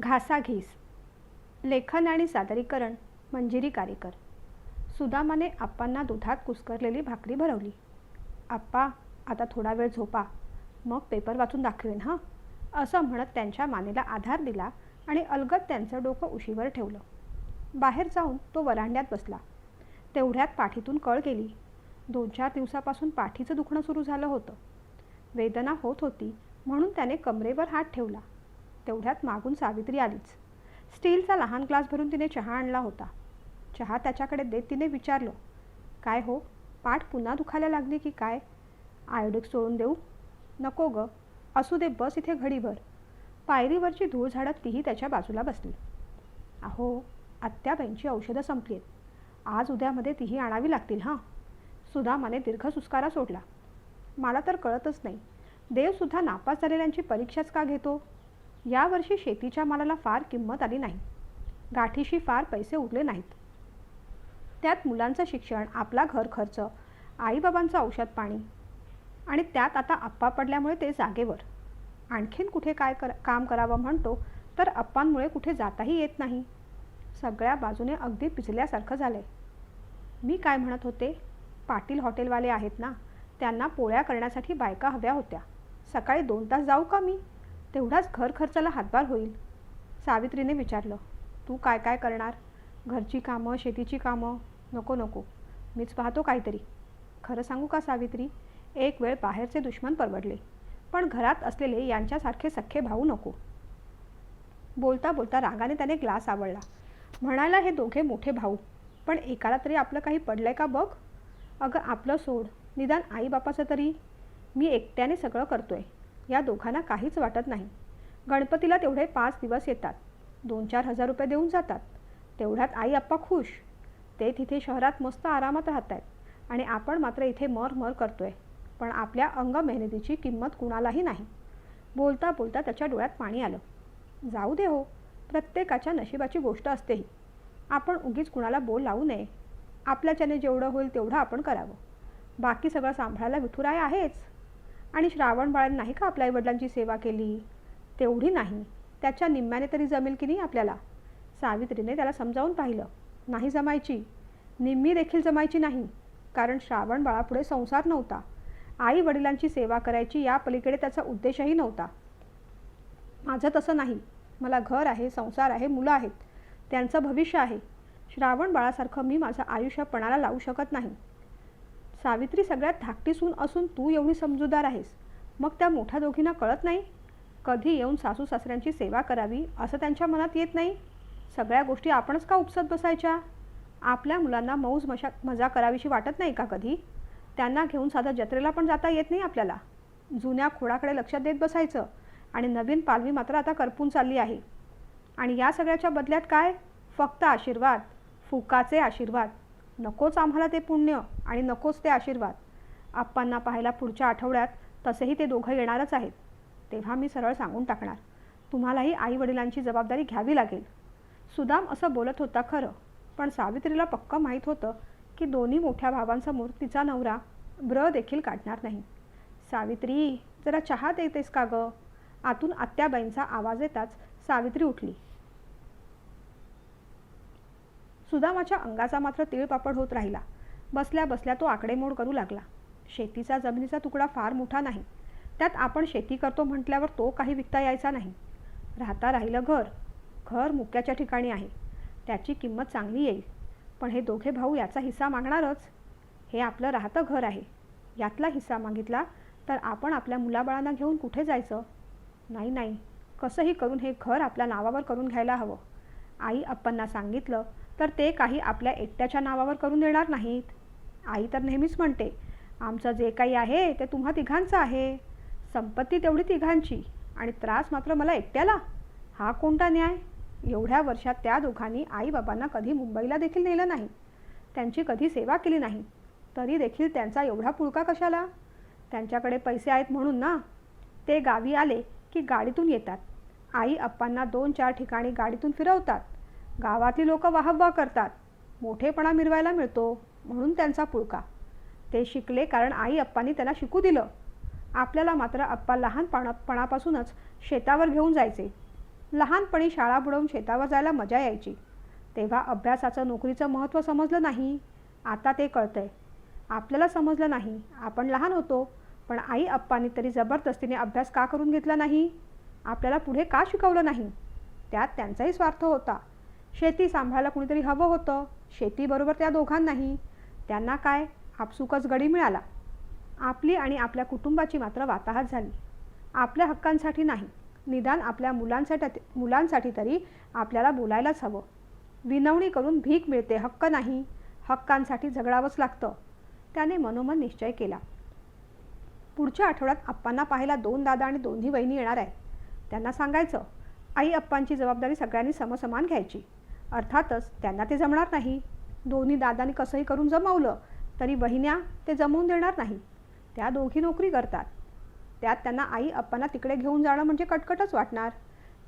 घासाघीस लेखन आणि सादरीकरण मंजिरी कारेकर. सुदामाने आप्पांना दुधात कुस्करलेली भाकरी भरवली. आप्पा आता थोडा वेळ झोपा. मग पेपर वाचून दाखवेन हां? असं म्हणत त्यांच्या मानेला आधार दिला आणि अलगत त्यांचं डोकं उशीवर ठेवलं. बाहेर जाऊन तो वरांड्यात बसला. तेवढ्यात पाठीतून कळ गेली. दोन चार दिवसापासून पाठीचं दुखणं सुरू झालं होतं. वेदना होत होती म्हणून त्याने कमरेवर हात ठेवला. तेवढ्यात मागून सावित्री आलीच. स्टीलचा लहान ग्लास भरून तिने चहा आणला होता. चहा त्याच्याकडे देत तिने विचारलं काय हो पाठ पुन्हा दुखायला लागली की काय? आयोडेक सोडून देऊ? नको ग असू दे बस इथे घडीभर. पायरीवरची धूळ झाडत तीही त्याच्या बाजूला बसली. अहो आत्याबाईंची औषधं संपली आहेत आज उद्यामध्ये तीही आणावी लागतील हां? सुदामाने दीर्घ सुस्कारा सोडला. मला तर कळतच नाही. देवसुद्धा नापास झालेल्यांची परीक्षाच का घेतो? यावर्षी शेतीच्या मालाला फार किंमत आली नाही. गाठीशी फार पैसे उरले नाहीत. त्यात मुलांचं शिक्षण आपला घर खर्च आईबाबांचं औषध पाणी आणि त्यात आता आप्पा पडल्यामुळे ते जागेवर. आणखीन कुठे काय कर काम करावं म्हणतो तर अप्पांमुळे कुठे जाताही येत नाही. सगळ्या बाजूने अगदी पिजल्यासारखं झालं आहे मी काय म्हणत होते? पाटील हॉटेलवाले आहेत ना त्यांना पोळ्या करण्यासाठी बायका हव्या होत्या. सकाळी दोन तास जाऊ का मी? तेवढाच घर खर्चाला हातभार होईल. सावित्रीने विचारलं तू काय काय करणार? घरची कामं शेतीची कामं? नको नको. मीच पाहतो काहीतरी. खरं सांगू का सावित्री? एक वेळ बाहेरचे दुश्मन परवडले पण घरात असलेले यांच्यासारखे सख्खे भाऊ नको. बोलता बोलता रागाने त्याने ग्लास आवडला म्हणायला हे दोघे मोठे भाऊ पण एकाला तरी आपलं काही पडलंय का बघ? अगं आपलं सोड. निदान आईबापाचं तरी. मी एकट्याने सगळं करतोय. या दोघांना काहीच वाटत नाही. गणपतीला तेवढे पाच दिवस येतात. दोन चार हजार रुपये देऊन जातात. तेवढ्यात आई आप्पा खुश. ते तिथे शहरात मस्त आरामात राहत आहेत आणि आपण मात्र इथे मर मर करतोय. पण आपल्या अंग मेहनतीची किंमत कुणालाही नाही. बोलता बोलता त्याच्या डोळ्यात पाणी आलं. जाऊ दे हो. प्रत्येकाच्या नशिबाची गोष्ट असते ही आपण उगीच कुणाला बोल लावू नये. आपल्याच्याने जेवढं होईल तेवढं आपण करावं. बाकी सगळं सांभाळायला विठुराय आहेच. आणि श्रावण बाळांनी नाही का आपल्या आईवडिलांची सेवा केली? तेवढी नाही. त्याच्या निम्म्याने तरी जमेल की नाही आपल्याला? सावित्रीने त्याला समजावून पाहिलं. नाही जमायची. निम्मी देखील जमायची नाही. कारण श्रावण बाळापुढे संसार नव्हता. आई वडिलांची सेवा करायची या पलीकडे त्याचा उद्देशही नव्हता. माझं तसं नाही. मला घर आहे संसार आहे मुलं आहेत. त्यांचं भविष्य आहे. श्रावण बाळासारखं मी माझं आयुष्य पणाला लावू शकत नाही. सावित्री सगळ्यात धाकटी सून असून तू एवढी समजूदार आहेस. मग त्या मोठ्या दोघींना कळत नाही? कधी येऊन सासू सासऱ्यांची सेवा करावी असं त्यांच्या मनात येत नाही? सगळ्या गोष्टी आपणच का उपसत बसायच्या? आपल्या मुलांना मौज मशा मजा करावीशी वाटत नाही का कधी? त्यांना घेऊन साधा जत्रेला पण जाता येत नाही आपल्याला. जुन्या खोडाकडे लक्ष देत बसायचं आणि नवीन पालवी मात्र आता करपून चालली आहे. आणि या सगळ्याच्या बदल्यात काय? फक्त आशीर्वाद फुकाचे आशीर्वाद. नकोच आम्हाला ते पुण्य आणि नकोच ते आशीर्वाद. आप्पांना पाहायला पुढच्या आठवड्यात तसेही ते दोघं येणारच आहेत. तेव्हा मी सरळ सांगून टाकणार. तुम्हालाही आई वडिलांची जबाबदारी घ्यावी लागेल. सुदाम असं बोलत होता खरं पण सावित्रीला पक्क माहीत होतं की दोन्ही मोठ्या भावांसमोर तिचा नवरा ब्र देखील काढणार नाही. सावित्री जरा चहा देतेस का गं? आतून आत्याबाईंचा आवाज येताच सावित्री उठली. सुदामाच्या अंगाचा मात्र तिळपापड होत राहिला. बसल्या बसल्या तो आकडेमोड करू लागला. शेतीचा जमिनीचा तुकडा फार मोठा नाही. त्यात आपण शेती करतो म्हटल्यावर तो काही विकता यायचा नाही. राहता राहिलं घर. घर मुक्याच्या ठिकाणी आहे. त्याची किंमत चांगली येईल. पण हे दोघे भाऊ याचा हिस्सा मागणारच. हे आपलं राहतं घर आहे. यातला हिस्सा मागितला तर आपण आपल्या मुलाबाळांना घेऊन कुठे जायचं? नाही नाही. कसंही करून हे घर आपल्या नावावर करून घ्यायला हवं. आई अप्पांना सांगितलं तर ते काही आपल्या एकट्याच्या नावावर करून देणार नाहीत. आई तर नेहमीच म्हणते आमचं जे काही आहे ते तुम्हा तिघांचं आहे. संपत्ती तेवढी तिघांची आणि त्रास मात्र मला एकट्याला. हा कोणता न्याय? एवढ्या वर्षात त्या दोघांनी आईबाबांना कधी मुंबईला देखील नेलं नाही. त्यांची कधी सेवा केली नाही. तरी देखील त्यांचा एवढा पुळका कशाला? त्यांच्याकडे पैसे आहेत म्हणून ना? ते गावी आले की गाडीतून येतात. आई अप्पांना दोन चार ठिकाणी गाडीतून फिरवतात. गावातली लोक वाहवा करतात. मोठेपणा मिरवायला मिळतो म्हणून त्यांचा पुळका. ते शिकले कारण आई अप्पांनी त्यांना शिकू दिलं. आपल्याला मात्र अप्पा लहानपणापणापासूनच शेतावर घेऊन जायचे. लहानपणी शाळा बुडवून शेतावर जायला मजा यायची. तेव्हा अभ्यासाचं नोकरीचं महत्त्व समजलं नाही. आता ते कळतंय. आपल्याला समजलं नाही. आपण लहान होतो. पण आई अप्पांनी तरी जबरदस्तीने अभ्यास का करून घेतला नाही? आपल्याला पुढे का शिकवलं नाही? त्यात त्यांचाही स्वार्थ होता. शेती सांभाळायला कुणीतरी हवं होतं. शेतीबरोबर त्या दोघांनाही. त्यांना काय? आपसुकच गडी मिळाला. आपली आणि आपल्या कुटुंबाची मात्र वाताहत झाली. आपल्या हक्कांसाठी नाही. निदान आपल्या मुलांसाठी मुलांसाठी तरी आपल्याला बोलायलाच हवं. विनवणी करून भीक मिळते. हक्क नाही. हक्कांसाठी झगडावंच लागतं. त्याने मनोमन निश्चय केला. पुढच्या आठवड्यात अप्पांना पाहायला दोन दादा आणि दोन्ही वहिनी येणार आहे त्यांना सांगायचं आई अप्पांची जबाबदारी सगळ्यांनी समसमान घ्यायची. अर्थातच त्यांना ते जमणार नाही. दोन्ही दादांनी कसंही करून जमवलं तरी वहिन्या ते जमवून देणार नाही. त्या दोघी नोकरी करतात. त्यात त्यांना आई अप्पांना तिकडे घेऊन जाणं म्हणजे कटकटच वाटणार.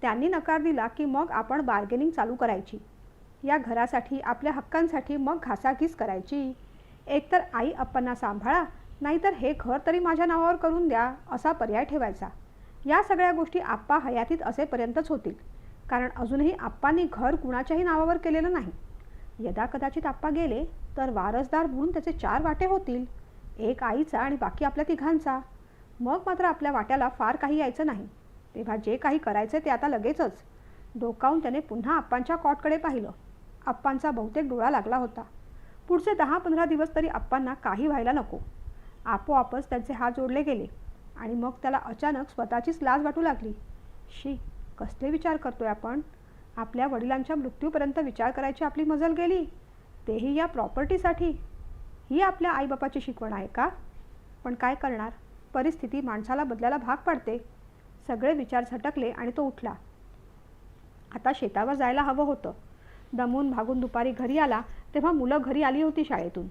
त्यांनी नकार दिला की मग आपण बार्गेनिंग चालू करायची. या घरासाठी आपल्या हक्कांसाठी मग घासाघीस करायची. एकतर आई अप्पांना सांभाळा नाहीतर हे घर तरी माझ्या नावावर करून द्या असा पर्याय ठेवायचा. या सगळ्या गोष्टी आप्पा हयातीत असेपर्यंतच होतील. कारण अजूनही आप्पांनी घर कुणाच्याही नावावर केलेलं नाही. यदा कदाचित आप्पा गेले तर वारसदार म्हणून त्याचे चार वाटे होतील एक आईचा आणि बाकी आपल्या तिघांचा. मग मात्र आपल्या वाट्याला फार काही यायचं नाही. तेव्हा जे काही करायचं ते आता लगेचच. डोकावून त्याने पुन्हा आप्पांच्या कॉटकडे पाहिलं. आप्पांचा बहुतेक डोळा लागला होता. पुढचे दहा पंधरा दिवस तरी आप्पांना काही व्हायला नको. आपोआपच त्यांचे हात जोडले गेले आणि मग त्याला अचानक स्वतःचीच लाज वाटू लागली. शी कसले विचार करतोय आपण? आपल्या वडिलांच्या मृत्यूपर्यंत विचार करायची आपली मजल गेली. तेही या प्रॉपर्टीसाठी. ही आपल्या आईबापाची शिकवण आहे का? पण काय करणार? परिस्थिती माणसाला बदलायला भाग पाडते. सगळे विचार झटकले आणि तो उठला. आता शेतावर जायला हवं होतं. दमून भागून दुपारी घरी आला तेव्हा मुलं घरी आली होती शाळेतून.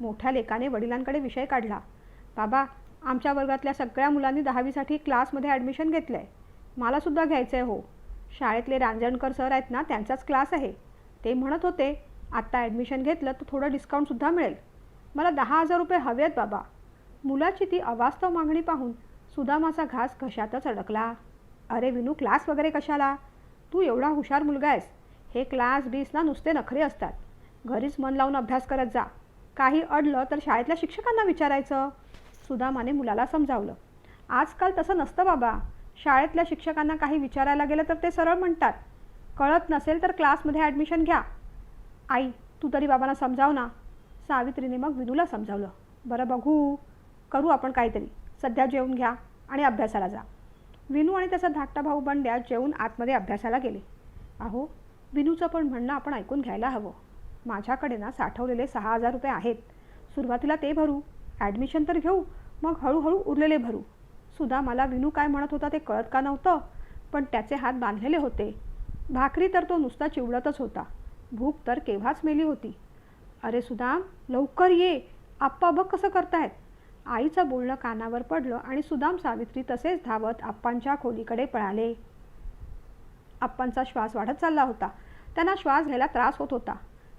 मोठ्या लेकाने वडिलांकडे विषय काढला. बाबा आमच्या वर्गातल्या सगळ्या मुलांनी दहावीसाठी क्लासमध्ये ॲडमिशन घेतलं आहे मलासुद्धा घ्यायचं आहे हो. शाळेतले रांजणकर सर आहेत ना त्यांचाच क्लास आहे. ते म्हणत होते आत्ता ॲडमिशन घेतलं तर थोडं डिस्काउंटसुद्धा मिळेल. मला दहा हजार रुपये हवे आहेत बाबा. मुलाची ती अवास्तव मागणी पाहून सुदामाचा घास घशातच अडकला. अरे विनू क्लास वगैरे कशाला? तू एवढा हुशार मुलगा आहेस. हे क्लास बीसला नुसते नखरे असतात. घरीच मन लावून अभ्यास करत जा. काही अडलं तर शाळेतल्या शिक्षकांना विचारायचं. सुदामाने मुलाला समजावलं. आजकाल तसं नसतं बाबा. शाळेतल्या शिक्षकांना काही विचारायला गेलं तर ते सरळ म्हणतात कळत नसेल तर क्लासमध्ये ॲडमिशन घ्या. आई तू तरी बाबांना समजाव ना. सावित्रीने मग विनूला समजावलं बरं बघू करू आपण काहीतरी. सध्या जेवून घ्या आणि अभ्यासाला जा. विनू आणि त्याचा धाकटा भाऊ बंड्या जेवून आतमध्ये अभ्यासाला गेले. अहो विनूचं पण म्हणणं आपण ऐकून घ्यायला हवं. माझ्याकडे ना साठवलेले सहा हजार रुपये आहेत. सुरुवातीला ते भरू. ॲडमिशन तर घेऊ मग हळूहळू उरलेले भरू. सुद्धा मला विनू काय म्हणत होता ते कळत का नव्हतं पण त्याचे हात बांधलेले होते. भाकरी तर तो नुसता चिवडतच होता. भूक तर केव्हाच मेली होती. अरे सुदाम लवकर ये. आप्पा बघ कसं करतायत. आईचं बोलणं कानावर पडलं आणि सुदाम सावित्री तसेच धावत आप्पांच्या खोलीकडे पळाले. आप्पांचा श्वास वाढत चालला होता. त्यांना श्वास घ्यायला त्रास होत होता.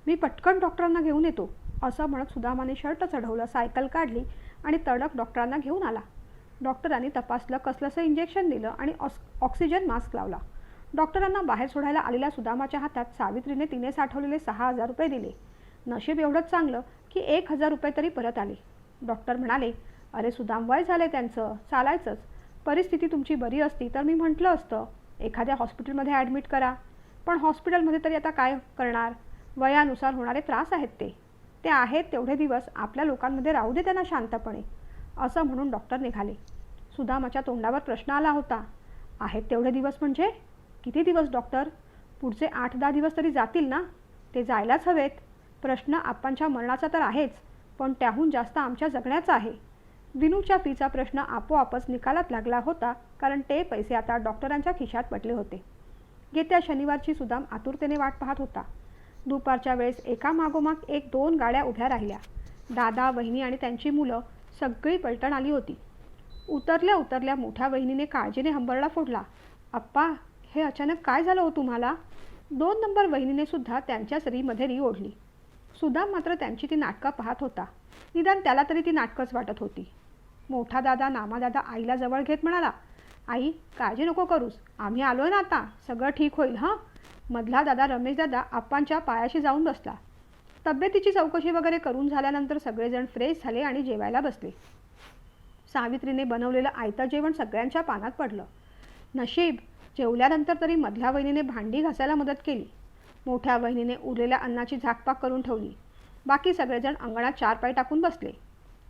मी पटकन डॉक्टरांना घेऊन येतो असं म्हणत सुदामाने शर्ट चढवलं सायकल काढली आणि तडक डॉक्टरांना घेऊन आला. डॉक्टरांनी तपासलं कसलंसं इंजेक्शन दिलं आणि ऑक्स ऑक्सिजन मास्क लावला. डॉक्टरांना बाहेर सोडायला आलेल्या सुदामाच्या हातात सावित्रीने तिने साठवलेले सहा हजार रुपये दिले. नशीब एवढंच चांगलं की एक हजार रुपये तरी परत आले. डॉक्टर म्हणाले अरे सुदाम वय झाले त्यांचं. चालायचंच. परिस्थिती तुमची बरी असती तर मी म्हटलं असतं एखाद्या हॉस्पिटलमध्ये ॲडमिट करा. पण हॉस्पिटलमध्ये तरी आता काय करणार? वयानुसार होणारे त्रास आहेत ते. ते आहेत तेवढे दिवस आपल्या लोकांमध्ये राहू दे त्यांना शांतपणे. असं म्हणून डॉक्टर निघाले. सुदामाच्या तोंडावर प्रश्न आला होता. आहेत तेवढे दिवस म्हणजे? किती दिवस डॉक्टर? पुढचे आठ दहा दिवस तरी जातील ना? ते जायलाच हवेत. प्रश्न आप्पांच्या मरणाचा तर आहेच पण त्याहून जास्त आमच्या जगण्याचा आहे. विनूच्या फीचा प्रश्न आपोआपच निकालात लागला होता कारण ते पैसे आता डॉक्टरांच्या खिशात पडले होते. येत्या शनिवारची सुदाम आतुरतेने वाट पाहत होता. दुपारच्या वेळेस एका मागोमाग एक दोन गाड्या उभ्या राहिल्या. दादा वहिनी आणि त्यांची मुलं सगळी पलटण आली होती. उतरल्या उतरल्या मोठ्या बहिणीने काळजीने हंबरडा फोडला. अप्पा हे अचानक काय झालं हो तुम्हाला? दोन नंबर वहिनीने सुद्धा त्यांच्याच रीमध्ये री ओढली. सुदाम मात्र त्यांची ती नाटकं पाहत होता. निदान त्याला तरी ती नाटकंच वाटत होती. मोठा दादा नामादादा आईला जवळ घेत म्हणाला आई काळजी नको करूस आम्ही आलो ना आता सगळं ठीक होईल हां? मधला दादा रमेश दादा आप्पांच्या पायाशी जाऊन बसला. तब्येतीची चौकशी वगैरे करून झाल्यानंतर सगळेजण फ्रेश झाले आणि जेवायला बसले. सावित्रीने बनवलेलं आयतं जेवण सगळ्यांच्या पानात पडलं. नशीब जेवल्यानंतर तरी मधल्या वहिनीने भांडी घासायला मदत केली. मोठ्या वहिनीने उरलेल्या अन्नाची झाकपाक करून ठेवली. बाकी सगळेजण अंगणात चार पाय टाकून बसले.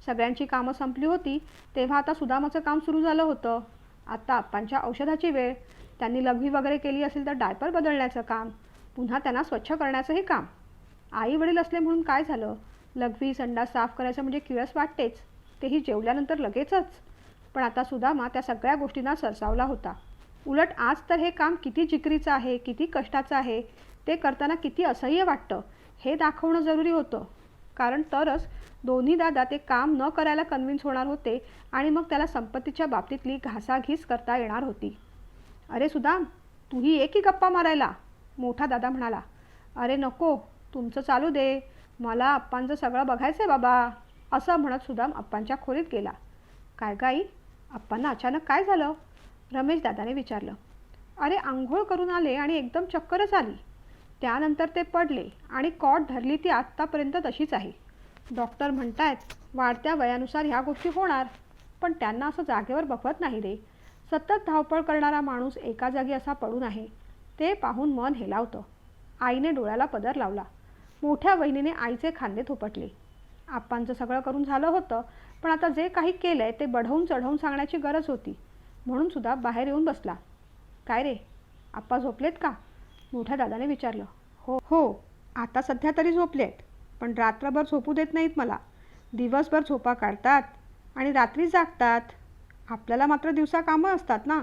सगळ्यांची कामं संपली होती तेव्हा आता सुदामाचं काम सुरू झालं होतं. आत्ता आप्पांच्या औषधाची वेळ. त्यांनी लघवी वगैरे केली असेल तर डायपर बदलण्याचं काम. पुन्हा त्यांना स्वच्छ करण्याचंही काम. आई वडील असले म्हणून काय झालं? लघवी संडास साफ करायचं म्हणजे किळस वाटतेच. तेही जेवल्यानंतर लगेचच. पण आता सुदामा त्या सगळ्या गोष्टींना सरसावला होता. उलट आज तर हे काम किती जिकरीचं आहे किती कष्टाचं आहे ते करताना किती असह्य वाटतं हे दाखवणं जरुरी होतं. कारण तरच दोन्ही दादा ते काम न करायला कन्व्हिन्स होणार होते आणि मग त्याला संपत्तीच्या बाबतीतली घासाघीस करता येणार होती. अरे सुदाम तूही ये की गप्पा मारायला? मोठा दादा म्हणाला. अरे नको तुमचं चालू दे. मला अप्पांचं सगळं बघायचं आहे बाबा. असं म्हणत सुदाम अप्पांच्या खोलीत गेला. काय गाई अप्पांना अचानक काय झालं? रमेश दादाने विचारलं. अरे आंघोळ करून आले आणि एकदम चक्करच आली. त्यानंतर ते पडले आणि कॉट धरली ती आत्तापर्यंत तशीच आहे. डॉक्टर म्हणतायत वाढत्या वयानुसार ह्या गोष्टी होणार. पण त्यांना असं जागेवर बघवत नाही रे. सतत धावपळ करणारा माणूस एका जागी असा पडून आहे. ते पाहून मन हेलावतं. आईने डोळ्याला पदर लावला. मोठ्या वहिनीने आईचे खांदे थोपटले. आप्पांचं सगळं करून झालं होतं पण आता जे काही केलं आहे ते बढवून चढवून सांगण्याची गरज होती. म्हणून सुद्धा बाहेर येऊन बसला. काय रे आप्पा झोपलेत का? मोठ्या दादाने विचारलं. हो हो आता सध्या तरी झोपलेत पण रात्रभर झोपू देत नाहीत मला. दिवसभर झोपा काढतात आणि रात्री जागतात. आपल्याला मात्र दिवसा कामं असतात ना.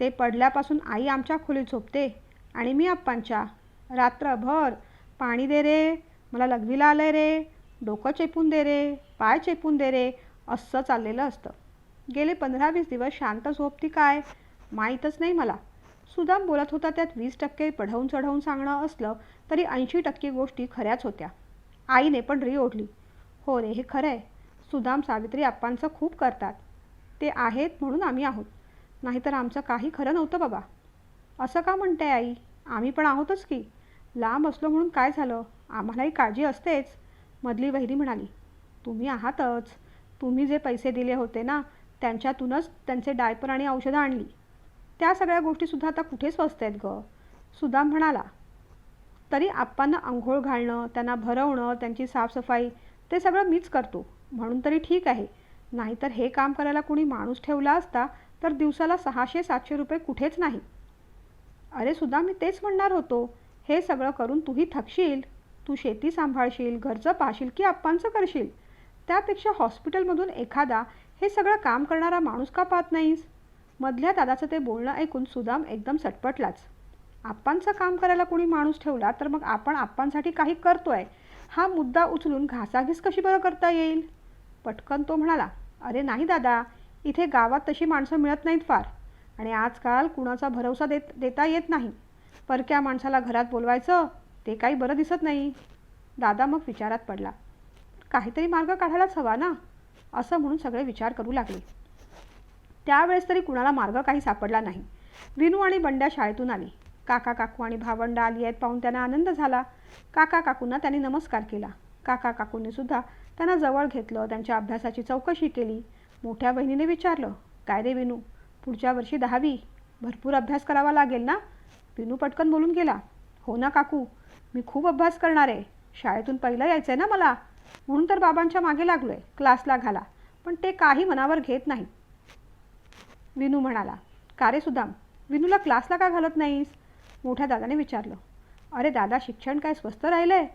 ते पडल्यापासून आई आमच्या खोलीत झोपते आणि मी आप्पांच्या. रात्रभर पाणी दे रे. मला लघवीला आहे रे. डोकं चेपून दे रे. पाय चेपून दे रे. असं चाललेलं असतं. गेले पंधरा वीस दिवस शांत झोपती काय? माहीतच नाही मला. सुदाम बोलत होता त्यात वीस टक्के पढवून चढवून सांगणं असलं तरी ऐंशी टक्के गोष्टी खऱ्याच होत्या. आईने पण री ओढली. हो रे हे खरं आहे सुदाम सावित्री आप्पांचं खूप करतात. ते आहेत म्हणून आम्ही आहोत. नाहीतर आमचं काही खरं नव्हतं बाबा. असं का म्हणते आई? आम्ही पण आहोतच की. लांब असलो म्हणून काय झालं? आम्हालाही काळजी असतेच. मधली वहिरी म्हणाली तुम्ही आहातच. तुम्ही जे पैसे दिले होते ना त्यांच्यातूनच त्यांचे डायपर आणि औषधं आणली. त्या सगळ्या गोष्टीसुद्धा आता कुठे स्वस्त आहेत गं? सुदाम म्हणाला तरी आप्पांना आंघोळ घालणं त्यांना भरवणं त्यांची साफसफाई ते सगळं मीच करतो. म्हणून तरी ठीक आहे. नाहीतर हे काम करायला कोणी माणूस ठेवला असता तर दिवसाला सहाशे सातशे रुपये कुठेच नाही. अरे सुद्धा मी तेच म्हणणार होतो. हे सगळं करून तूही थकशील तू शेती सांभाळशील घरचं पाहशील की आप्पांचं करशील. त्यापेक्षा हॉस्पिटलमधून एखादा हे सगळं काम करणारा माणूस का पाहत नाहीस? मधल्या दादाचं ते बोलणं ऐकून सुदाम एकदम सटपटलाच. आप्पांचं काम करायला कोणी माणूस ठेवला तर मग आपण आप्पांसाठी काही करतोय? हा मुद्दा उचलून घासाघीस कशी बरं करता येईल? पटकन तो म्हणाला अरे नाही दादा इथे गावात तशी माणसं मिळत नाहीत फार. आणि आजकाल कुणाचा भरवसा देत देता येत नाही. परक्या माणसाला घरात बोलवायचं ते काही बरं दिसत नाही. दादा मग विचारात पडला. काहीतरी मार्ग काढायलाच हवा ना? असं म्हणून सगळे विचार करू लागले. त्यावेळेस तरी कुणाला मार्ग काही सापडला नाही. विनू आणि बंड्या शाळेतून आली. काका काकू आणि भावंडं आली आहेत पाहून त्यांना आनंद झाला. काका काकूंना त्यांनी नमस्कार केला. काका काकूंनी सुद्धा त्यांना जवळ घेतलं त्यांच्या अभ्यासाची चौकशी केली. मोठ्या बहिणीने विचारलं काय रे विनू पुढच्या वर्षी दहावी? भरपूर अभ्यास करावा लागेल ना? विनू पटकन बोलून गेला हो ना काकू मी खूप अभ्यास करणार आहे. शाळेतून पहिलं यायचं आहे ना मला. म्हणून तर बाबांच्या मागे लागलो आहे क्लासला घाला. पण ते काही मनावर घेत नाही. विनू म्हणाला का रे सुदाम विनूला क्लासला का घालत नाहीस? मोठ्या दादाने विचारलं अरे दादा शिक्षण काय स्वस्त राहिलं आहे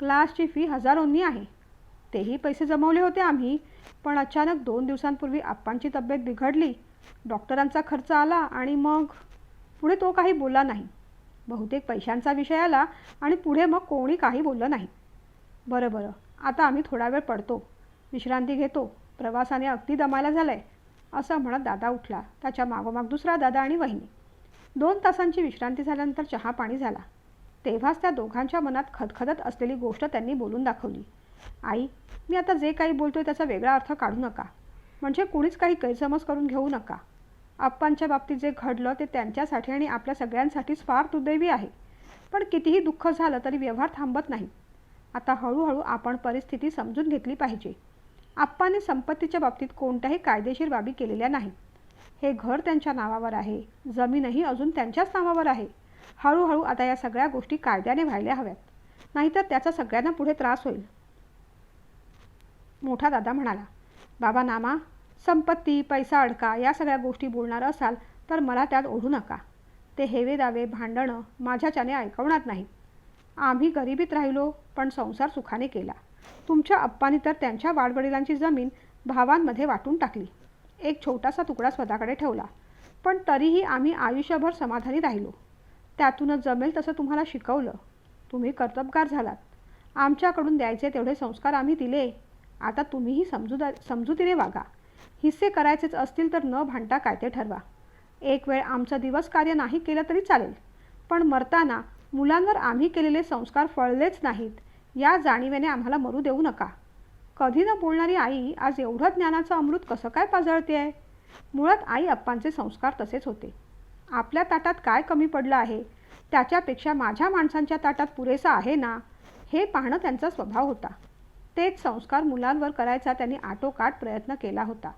क्लासची फी हजारोंनी आहे. तेही पैसे जमवले होते आम्ही पण अचानक दोन दिवसांपूर्वी आप्पांची तब्येत बिघडली. डॉक्टरांचा खर्च आला आणि मग पुढे तो काही बोलला नाही. बहुतेक पैशांचा विषय आला आणि पुढे मग कोणी काही बोललं नाही. बरं बरं. आता आम्ही थोडा वेळ पडतो. विश्रांती घेतो. प्रवासाने अगदी दमायला झालं आहे असं म्हणत दादा उठला. त्याच्या मागोमाग दुसरा दादा आणि वहिनी. दोन तासांची विश्रांती झाल्यानंतर चहा पाणी झाला. तेव्हाच त्या दोघांच्या मनात खदखदत असलेली गोष्ट त्यांनी बोलून दाखवली. आई मी आता जे काही बोलतोय त्याचा वेगळा अर्थ काढू नका. म्हणजे कुणीच काही गैरसमज करून घेऊ नका. आप्पांच्या बाबतीत जे घडलं ते त्यांच्यासाठी आणि आपल्या सगळ्यांसाठीच फार दुर्दैवी आहे. पण कितीही दुःख झालं तरी व्यवहार थांबत नाही. आता हळूहळू आपण परिस्थिती समजून घेतली पाहिजे. आप्पाने संपत्तीच्या बाबतीत कोणत्याही कायदेशीर बाबी केलेल्या नाहीत हे घर त्यांच्या नावावर आहे. जमीनही अजून त्यांच्याच नावावर आहे. हळूहळू आता या सगळ्या गोष्टी कायद्याने व्हायला हव्यात. नाहीतर त्याचा सगळ्यांना पुढे त्रास होईल. मोठा दादा म्हणाला बाबा नामा संपत्ती पैसा अडका या सगळ्या गोष्टी बोलणार असाल तर मला त्यात ओढू नका. ते हेवे दावे भांडणं माझ्याच्याने ऐकवणार नाही. आम्ही गरिबीत राहिलो पण संसार सुखाने केला. तुमच्या अप्पानी तर त्यांच्या वाडवडिलांची जमीन भावांमध्ये वाटून टाकली. एक छोटासा तुकडा स्वतःकडे ठेवला. पण तरीही आम्ही आयुष्यभर समाधानी राहिलो. त्यातूनच जमेल तसं तुम्हाला शिकवलं. तुम्ही कर्तबगार झालात. आमच्याकडून द्यायचे तेवढे संस्कार आम्ही दिले. आता तुम्हीही समजूदा समजुतीने वागा. हिस्से करायचेच असतील तर न भांडता काय ते ठरवा. एक वेळ आमचं दिवस कार्य नाही केलं तरी चालेल. पण मरताना मुलांवर आम्ही केलेले संस्कार फळलेच नाहीत. या जाणीवेने आम्हाला मरू देऊ नका. कधी न बोलणारी आई आज एवढं ज्ञानाचं अमृत कसं काय पाजळते आहे मुळात आई अप्पांचे संस्कार तसेच होते. आपल्या ताटात काय कमी पडलं आहे? त्याच्यापेक्षा माझ्या माणसांच्या ताटात पुरेसा आहे ना? हे पाहणं त्यांचा स्वभाव होता. तेच संस्कार मुलांवर करायचा त्यांनी आटोकाट प्रयत्न केला होता.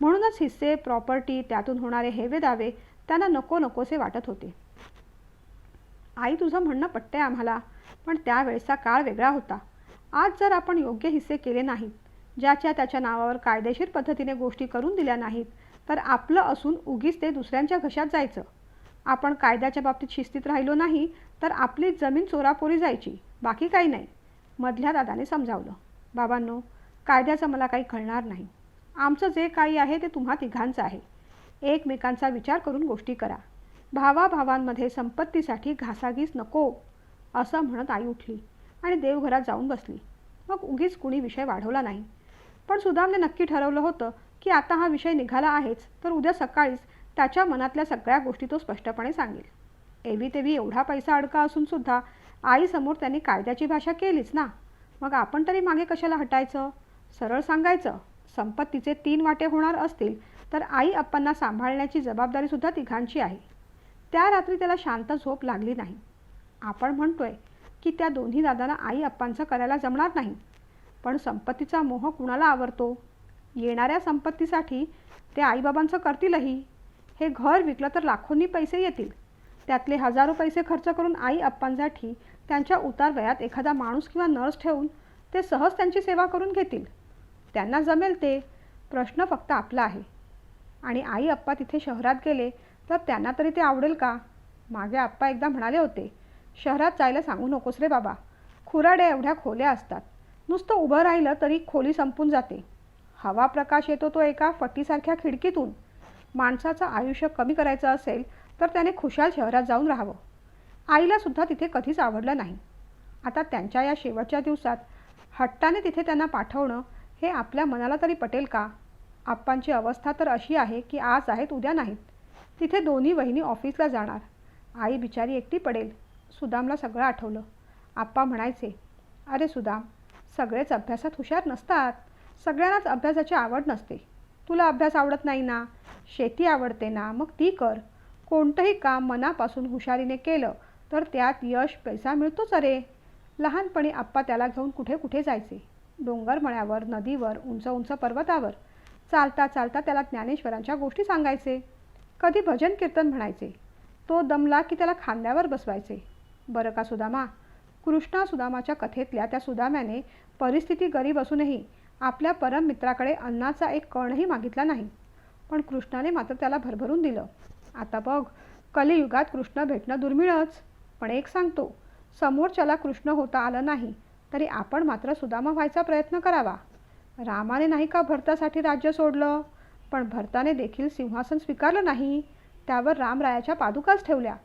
म्हणूनच हिस्से प्रॉपर्टी त्यातून होणारे हेवे दावे त्यांना नको नकोसे वाटत होते. आई तुझं म्हणणं पटतंय आम्हाला पण त्यावेळेचा काळ वेगळा होता. आज जर आपण योग्य हिस्से केले नाहीत ज्याच्या त्याच्या नावावर कायदेशीर पद्धतीने गोष्टी करून दिल्या नाहीत तर आपलं असून उगीच ते दुसऱ्यांच्या घशात जायचं. आपण कायद्याच्या बाबतीत शिस्तीत राहिलो नाही तर आपली जमीन चोरापोरी जायची बाकी काही नाही मधल्या दादाने समजावलं. बाबांनो कायद्याचं मला काही कळणार नाही. आमचं जे काही आहे ते तुम्हा तिघांचं आहे. एकमेकांचा विचार करून गोष्टी करा. भावाभावांमध्ये संपत्तीसाठी घासाघीस नको असं म्हणत आई उठली आणि देवघरात जाऊन बसली. मग उगीच कुणी विषय वाढवला नाही. पण सुदामने नक्की ठरवलं होतं की आता हा विषय निघाला आहेच तर उद्या सकाळीच त्याच्या मनातल्या सगळ्या गोष्टी तो स्पष्टपणे सांगेल. एवी तेवी एवढा पैसा अडका असूनसुद्धा आईसमोर त्यांनी कायद्याची भाषा केलीच ना. मग आपण तरी मागे कशाला हटायचं? सरळ सांगायचं. संपत्तीचे तीन वाटे होणार असतील तर आई अप्पांना सांभाळण्याची जबाबदारीसुद्धा तिघांची आहे. त्या रात्री त्याला शांत झोप लागली नाही. आपण म्हणतोय की त्या दोन्ही दादांना आई अप्पांचं करायला जमणार नाही. पण संपत्तीचा मोह कुणाला आवडतो येणाऱ्या संपत्तीसाठी ते आईबाबांचं करतीलही. हे घर विकलं तर लाखोंनी पैसे येतील. त्यातले हजारो पैसे खर्च करून आई अप्पांसाठी त्यांच्या उतारवयात एखादा माणूस किंवा नर्स ठेवून ते सहज त्यांची सेवा करून घेतील. त्यांना जमेल ते. प्रश्न फक्त आपला आहे. आणि आई अप्पा तिथे शहरात गेले तर त्यांना तरी ते आवडेल का? मागे आप्पा एकदा म्हणाले होते शहरात जायला सांगू नकोस रे बाबा. खुराड्या एवढ्या खोल्या असतात. नुसतं उभं राहिलं तरी खोली संपून जाते. हवा प्रकाश येतो तो एका फटीसारख्या खिडकीतून. माणसाचं आयुष्य कमी करायचं असेल तर त्याने खुशाल शहरात जाऊन राहावं. आईलासुद्धा तिथे कधीच आवडलं नाही. आता त्यांच्या या शेवटच्या दिवसात हट्टाने तिथे त्यांना पाठवणं हे आपल्या मनाला तरी पटेल का? आप्पांची अवस्था तर अशी आहे की आज आहेत उद्या नाहीत. तिथे दोन्ही वहिनी ऑफिसला जाणार. आई बिचारी एकटी पडेल. सुदामला सगळं आठवलं. आप्पा म्हणायचे अरे सुदाम सगळेच अभ्यासात हुशार नसतात. सगळ्यांनाच अभ्यासाची आवड नसते. तुला अभ्यास आवडत नाही ना? शेती आवडते ना? मग ती कर. कोणतंही काम मनापासून हुशारीने केलं तर त्यात यश पैसा मिळतोच अरे. लहानपणी आप्पा त्याला घेऊन कुठे कुठे जायचे. डोंगरमळ्यावर नदीवर उंच उंच पर्वतावर. चालता चालता त्याला ज्ञानेश्वरांच्या गोष्टी सांगायचे. कधी भजन कीर्तन म्हणायचे. तो दमला की त्याला खांद्यावर बसवायचे. बरं का सुदामा? कृष्णा सुदामाच्या कथेतल्या त्या सुदाम्याने परिस्थिती गरीब असूनही आपल्या परम मित्राकडे अन्नाचा एक कणही मागितला नाही. पण कृष्णाने मात्र त्याला भरभरून दिलं. आता बघ कलियुगात कृष्ण भेटणं दुर्मिळच. पण एक सांगतो समोरच्याला कृष्ण होता आलं नाही तरी आपण मात्र सुदामा व्हायचा प्रयत्न करावा. रामाने नाही का भरतासाठी राज्य सोडलं? पण भरताने देखील सिंहासन स्वीकारलं नाही. त्यावर रामरायाच्या पादुकाच ठेवल्या.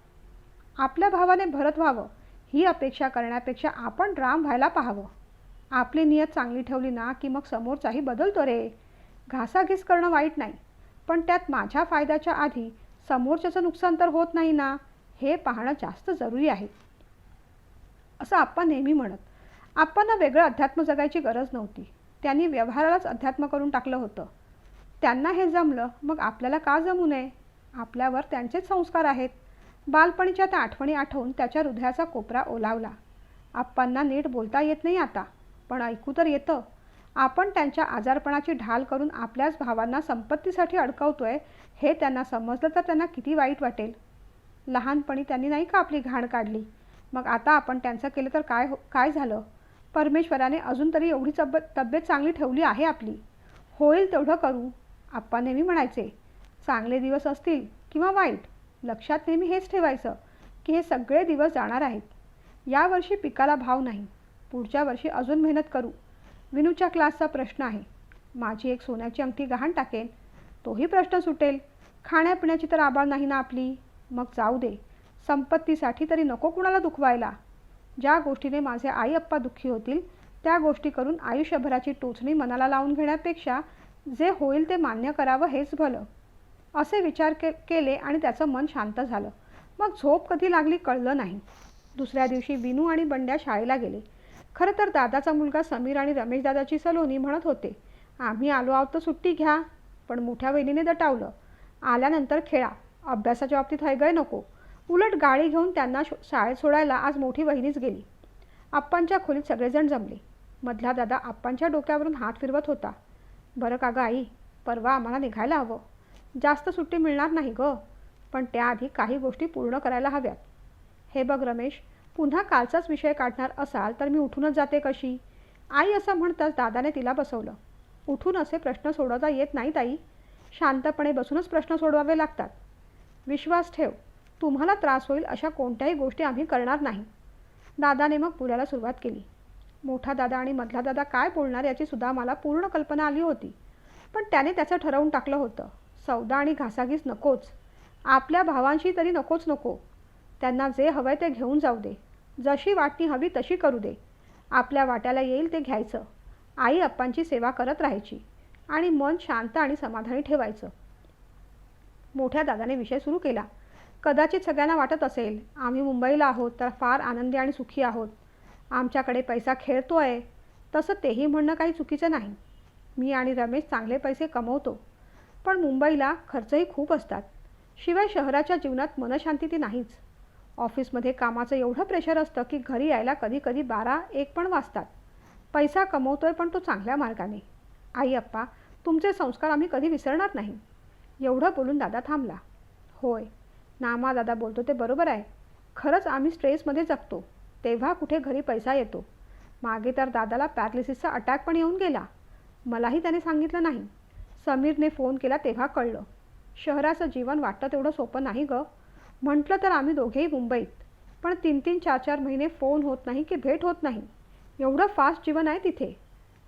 आपल्या भावाने भरत व्हावं. ही अपेक्षा करण्यापेक्षा आपण राम व्हायला पाहावं. आपली नियत चांगली ठेवली ना की मग समोरचाही बदलतो रे. घासाघीस करणं वाईट नाही. पण त्यात माझ्या फायद्याच्या आधी समोरच्याचं नुकसान तर होत नाही ना हे पाहणं जास्त जरुरी आहे. असं आप्पा नेहमी म्हणत. आप्पांना वेगळं अध्यात्म जगायची गरज नव्हती. त्यांनी व्यवहारालाच अध्यात्म करून टाकलं होतं. त्यांना हे जमलं मग आपल्याला का जमू नये? आपल्यावर त्यांचेच संस्कार आहेत. बालपणीच्या त्या आठवणी आठवून त्याच्या हृदयाचा कोपरा ओलावला. आप्पांना नीट बोलता येत नाही आता पण ऐकू तर येतं. आपण त्यांच्या आजारपणाची ढाल करून आपल्याच भावांना संपत्तीसाठी अडकवतोय हे त्यांना समजलं तर त्यांना किती वाईट वाटेल. लहानपणी त्यांनी नाही का आपली घाण काढली? मग आता आपण त्यांचं केलं तर काय हो काय झालं? परमेश्वराने अजून तरी एवढी तब्येत तब्येत चांगली ठेवली आहे आपली. होईल तेवढं करू. आप्पा नेहमी म्हणायचे चांगले दिवस असतील किंवा वाईट लक्षात नेहमी हेच ठेवायचं की हे सगळे दिवस जाणार आहेत. यावर्षी पिकाला भाव नाही. पुढच्या वर्षी अजून मेहनत करू. विनूच्या क्लासचा प्रश्न आहे. माझी एक सोन्याची अंगठी गहाण टाकेन. तोही प्रश्न सुटेल. खाण्यापिण्याची तर आबाळ नाही ना आपली. मग जाऊ दे. संपत्तीसाठी तरी नको कुणाला दुखवायला. ज्या गोष्टीने माझे आई आप्पा दुःखी होतील त्या गोष्टी करून आयुष्यभराची टोचणी मनाला लावून घेण्यापेक्षा जे होईल ते मान्य करावं हेच भलं. असे विचार के केले आणि त्याचं मन शांत झालं. मग झोप कधी लागली कळलं नाही. दुसऱ्या दिवशी विनू आणि बंड्या शाळेला गेले. खरं तर दादाचा मुलगा समीर आणि रमेश दादाची सलोनी म्हणत होते आम्ही आलो आहोत तर सुट्टी घ्या. पण मोठ्या वहिनीने दटावलं. आल्यानंतर खेळा. अभ्यासाच्या बाबतीत हयगय नको. उलट गाडी घेऊन त्यांना शो शाळेत सोडायला आज मोठी वहिनीच गेली. आप्पांच्या खोलीत सगळेजण जमले. मधला दादा आप्पांच्या डोक्यावरून हात फिरवत होता. बरं का गं आई? परवा आम्हाला निघायला हवं. जास्त सुट्टी मिळणार नाही गं. पण त्याआधी काही गोष्टी पूर्ण करायला हव्यात. हे बघ रमेश पुन्हा कालचाच विषय काढणार असाल तर मी उठूनच जाते कशी? आई असं म्हणताच दादाने तिला बसवलं. उठून असे प्रश्न सोडवता येत नाहीत आई. शांतपणे बसूनच प्रश्न सोडवावे लागतात. विश्वास ठेव. तुम्हाला त्रास होईल अशा कोणत्याही गोष्टी आम्ही करणार नाही. दादाने मग बोलायला सुरुवात केली. मोठा दादा आणि मधला दादा काय बोलणार याची सुद्धा मला पूर्ण कल्पना आली होती. पण त्याने त्याचं ठरवून टाकलं होतं. सौदा आणि घासाघीस नकोच. आपल्या भावांशी तरी नकोच नको. त्यांना जे हवंय ते घेऊन जाऊ दे. जशी वाटणी हवी तशी करू दे. आपल्या वाट्याला येईल ते घ्यायचं. आई अप्पांची सेवा करत राहायची. आणि मन शांत आणि समाधानी ठेवायचं. मोठ्या दादाने विषय सुरू केला. कदाचित सगळ्यांना वाटत असेल आम्ही मुंबईला आहोत तर फार आनंदी आणि सुखी आहोत. आमच्याकडे पैसा खेळतो आहे तसं तेही म्हणणं काही चुकीचं नाही. मी आणि रमेश चांगले पैसे कमवतो. पण मुंबईला खर्चही खूप असतात. शिवाय शहराच्या जीवनात मनशांती ती नाहीच. ऑफिसमध्ये कामाचं एवढं प्रेशर असतं की घरी यायला कधी कधी बारा एक पण वाजतात. पैसा कमवतोय पण तो चांगल्या मार्गाने. आई अप्पा तुमचे संस्कार आम्ही कधी विसरणार नाही. एवढं बोलून दादा थांबला. होय. नामा दादा बोलतो ते बरोबर आहे. खरंच आम्ही स्ट्रेसमध्ये जगतो. तेव्हा कुठे घरी पैसा येतो. मागे तर दादाला पॅरालिसिसचा अटॅक पण येऊन गेला. मलाही त्याने सांगितलं नाही. समीरने फोन केला तेव्हा कळलं. शहराचं जीवन वाटतं तेवढं सोपं नाही गं. म्हटलं तर आम्ही दोघेही मुंबईत. पण तीन तीन चार चार महिने फोन होत नाही की भेट होत नाही. एवढं फास्ट जीवन आहे तिथे.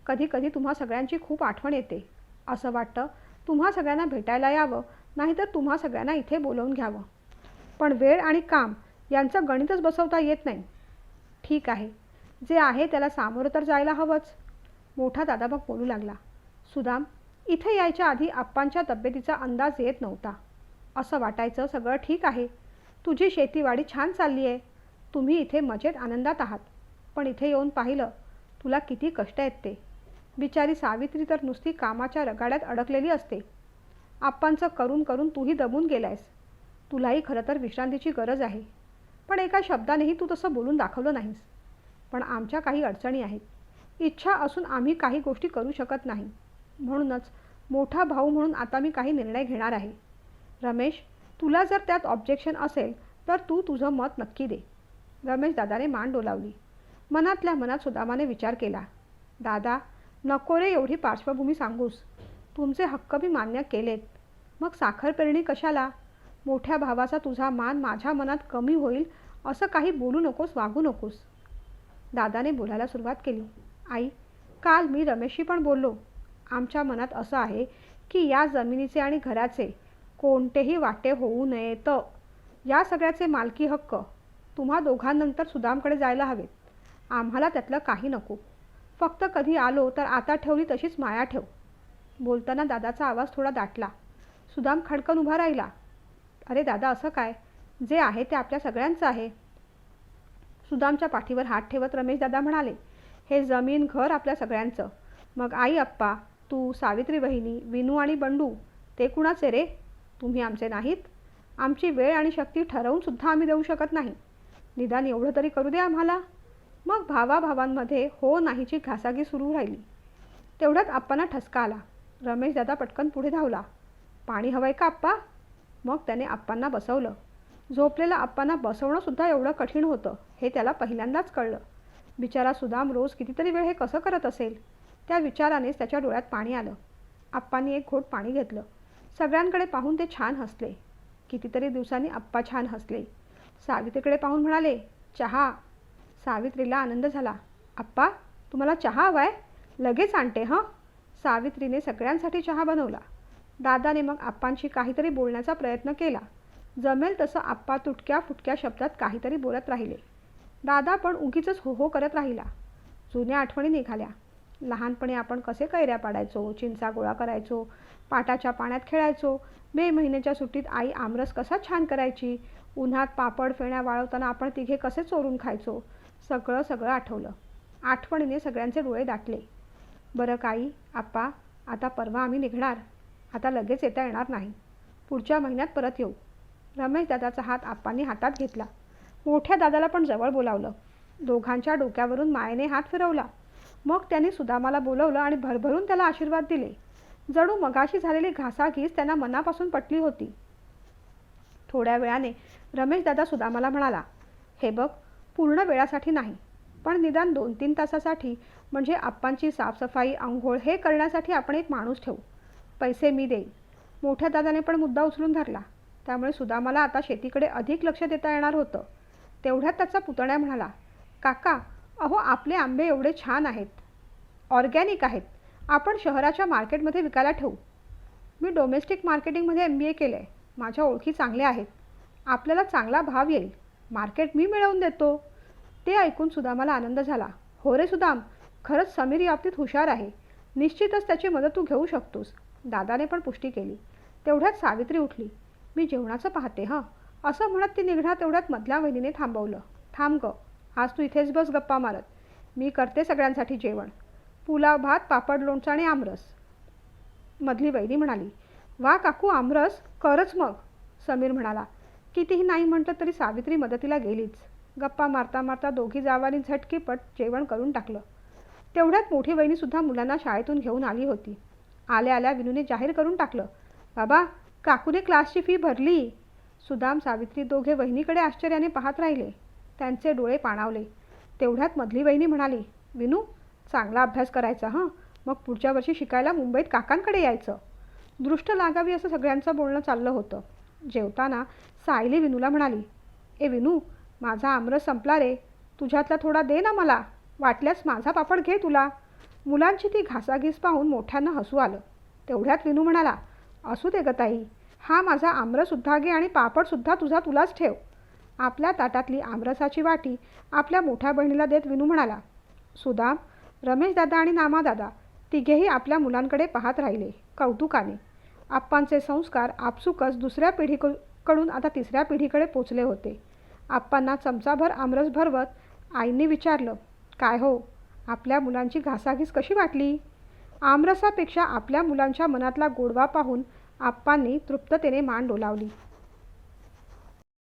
कधी कधी तुम्हा सगळ्यांची खूप आठवण येते. असं वाटतं तुम्हा सगळ्यांना भेटायला यावं नाहीतर तुम्हा सगळ्यांना इथे बोलवून घ्यावं. पण वेळ आणि काम यांचं गणितच बसवता येत नाही. ठीक आहे. जे आहे त्याला सामोरं तर जायला हवंच. मोठा दादा मग बोलू लागला. सुदाम इथे यायच्या आधी आप्पांच्या तब्येतीचा अंदाज येत नव्हता. असं वाटायचं सगळं ठीक आहे. तुझी शेतीवाडी छान चालली आहे. तुम्ही इथे मजेत आनंदात आहात. पण इथे येऊन पाहिलं तुला किती कष्ट आहेत ते. बिचारी सावित्री तर नुसती कामाच्या रगाड्यात अडकलेली असते. आप्पांचं करून करून तूही दबून गेलायस. तुलाही खरं तर विश्रांतीची गरज आहे. पण एका शब्दानेही तू तसं बोलून दाखवलं नाहीस. पण आमच्या काही अडचणी आहेत. इच्छा असून आम्ही काही गोष्टी करू शकत नाही. म्हणूनच मोठा भाऊ म्हणून आता मी काही निर्णय घेणार आहे. रमेश तुला जर त्यात ऑब्जेक्शन असेल तर तू तुझं मत नक्की दे. रमेश दादाने मान डोलावली. मनातल्या मनात सुदामाने विचार केला. दादा नको रे एवढी पार्श्वभूमी सांगूस. तुमचे हक्क मी मान्य केलेत. मग साखरपेरणी कशाला? मोठ्या भावाचा तुझा मान माझ्या मनात कमी होईल असं काही बोलू नकोस वागू नकोस. दादाने बोलायला सुरुवात केली. आई काल मी रमेशशी पण बोललो. आमच्या मनात असं आहे की या जमिनीचे आणि घराचे कोणतेही वाटे होऊ नयेत या सगळ्याचे मालकी हक्क तुम्हा दोघांनंतर सुदामकडे जायला हवेत. आम्हाला त्यातलं काही नको. फक्त कधी आलो तर आता ठेवली तशीच माया ठेव. बोलताना दादाचा आवाज थोडा दाटला. सुदाम खडकन उभा राहिला. अरे दादा असं काय? जे आहे ते आपल्या सगळ्यांचं आहे. सुदामच्या पाठीवर हात ठेवत रमेश दादा म्हणाले हे जमीन घर आपल्या सगळ्यांचं. मग आईअप्पा तू सावित्री बहिनी विनू आणि बंडू ते कुणाच ए रे? तुम्ही आमचे नाहीत. आमची वेळ आणि शक्ती ठरवूनसुद्धा आम्ही देऊ शकत नाही. निदान एवढं तरी करू दे आम्हाला. मग भावाभावांमध्ये हो नाहीची घासाघी सुरू राहिली. तेवढ्यात आप्पांना ठसका आला. रमेश दादा पटकन पुढे धावला. पाणी हवंय का आप्पा? मग त्याने आप्पांना बसवलं. झोपलेल्या आप्पांना बसवणंसुद्धा एवढं कठीण होतं हे त्याला पहिल्यांदाच कळलं. बिचारा सुदाम रोज कितीतरी वेळ हे कसं करत असेल? त्या विचारानेच त्याच्या डोळ्यात पाणी आलं. आप्पांनी एक घोट पाणी घेतलं. सगळ्यांकडे पाहून ते छान हसले. कितीतरी दिवसांनी आप्पा छान हसले. सावित्रीकडे पाहून म्हणाले चहा. सावित्रीला आनंद झाला. आप्पा तुम्हाला चहा हवाय? लगेच आणते हं? सावित्रीने सगळ्यांसाठी चहा बनवला. दादाने मग आप्पांशी काहीतरी बोलण्याचा प्रयत्न केला. जमेल तसं आप्पा तुटक्या फुटक्या शब्दात काहीतरी बोलत राहिले. दादा पण उगीच हो हो करत राहिला. जुन्या आठवणी निघाल्या. लहानपणी आपण कसे कैऱ्या पाडायचो चिंचा गोळा करायचो पाटाच्या पाण्यात खेळायचो मे महिन्याच्या सुट्टीत आई आमरस कसा छान करायची उन्हात पापड फेण्या वाळवताना आपण तिघे कसे चोरून खायचो सगळं सगळं आठवलं. आठवणीने सगळ्यांचे डोळे दाटले. बरं काही आप्पा आता परवा आम्ही निघणार. आता लगेच येता येणार नाही. पुढच्या महिन्यात परत येऊ. रमेश दादाचा हात आप्पांनी हातात घेतला. मोठ्या दादाला पण जवळ बोलावलं. दोघांच्या डोक्यावरून मायेने हात फिरवला. मग त्यांनी सुदामाला बोलवलं आणि भरभरून त्याला आशीर्वाद दिले. जणू मगाशी झालेली घासाघीस त्यांना मनापासून पटली होती. थोड्या वेळाने रमेश दादा सुदामाला म्हणाला हे बघ पूर्ण वेळासाठी नाही पण निदान दोन तीन तासासाठी म्हणजे आप्पांची साफसफाई आंघोळ हे करण्यासाठी आपण एक माणूस ठेवू. पैसे मी देईन. मोठ्या दादाने पण मुद्दा उचलून धरला. त्यामुळे सुदामाला आता शेतीकडे अधिक लक्ष देता येणार होतं. तेवढ्यात त्याचा पुतण्या म्हणाला काका अहो आपले आंबे एवढे छान आहेत. ऑर्गॅनिक आहेत. आपण शहराच्या मार्केटमध्ये विकायला ठेवू. मी डोमेस्टिक मार्केटिंगमध्ये एम बी ए केलं आहे माझ्या ओळखी चांगल्या आहेत. आपल्याला चांगला भाव येईल. मार्केट मी मिळवून देतो. ते ऐकून सुदामाला आनंद झाला. हो रे सुदाम खरंच समीर याबाबतीत हुशार आहे. निश्चितच त्याची मदत तू घेऊ शकतोस. दादाने पण पुष्टी केली. तेवढ्यात सावित्री उठली. मी जेवणाचं पाहते हं. असं म्हणत ती निघणार तेवढ्यात मधल्या वहिनीने थांबवलं. थांब ग आज तू इथेच बस गप्पा मारत. मी करते सगळ्यांसाठी जेवण. पुलाव भात पापड लोणचं आणि आमरस. मधली वहिनी म्हणाली वा काकू आमरस? करच मग. समीर म्हणाला कितीही नाही म्हटलं तरी सावित्री मदतीला गेलीच. गप्पा मारता मारता दोघी जावानी झटकीपट जेवण करून टाकलं. तेवढ्यात मोठी वहिनीसुद्धा मुलांना शाळेतून घेऊन आली होती. आल्या आल्या विनूने जाहीर करून टाकलं. बाबा काकूने क्लासची फी भरली. सुदाम सावित्री दोघे वहिनीकडे आश्चर्याने पाहत राहिले. त्यांचे डोळे पाणावले. तेवढ्यात मधली वहिनी म्हणाली विनू चांगला अभ्यास करायचा हां? मग पुढच्या वर्षी शिकायला मुंबईत काकांकडे यायचं. दृष्ट लागावी असं सगळ्यांचं बोलणं चाललं होतं. जेवताना सायली विनूला म्हणाली ए विनू माझा आमरस संपला रे. तुझ्यातला थोडा दे ना मला. वाटल्यास माझा पापड घे तुला. मुलांची ती घासाघीस पाहून मोठ्यांना हसू आलं. तेवढ्यात विनू म्हणाला असू दे ग ताई हा माझा आमरससुद्धा घे आणि पापडसुद्धा तुझा तुलाच ठेव. आपल्या ताटातली आमरसाची वाटी आपल्या मोठ्या बहिणीला देत विनू म्हणाला सुदाम रमेश दादा आणि नामादादा तिघेही आपल्या मुलांकडे पाहत राहिले कौतुकाने. आप्पांचे संस्कार आपसुकच दुसऱ्या पिढीकडून आता तिसऱ्या पिढीकडे पोचले होते. आप्पांना चमचाभर आमरस भरवत आईंनी विचारलं काय हो आपल्या मुलांची घासाघीस कशी वाटली? आमरसापेक्षा आपल्या मुलांच्या मनातला गोडवा पाहून आप्पांनी तृप्ततेने मान डोलावली.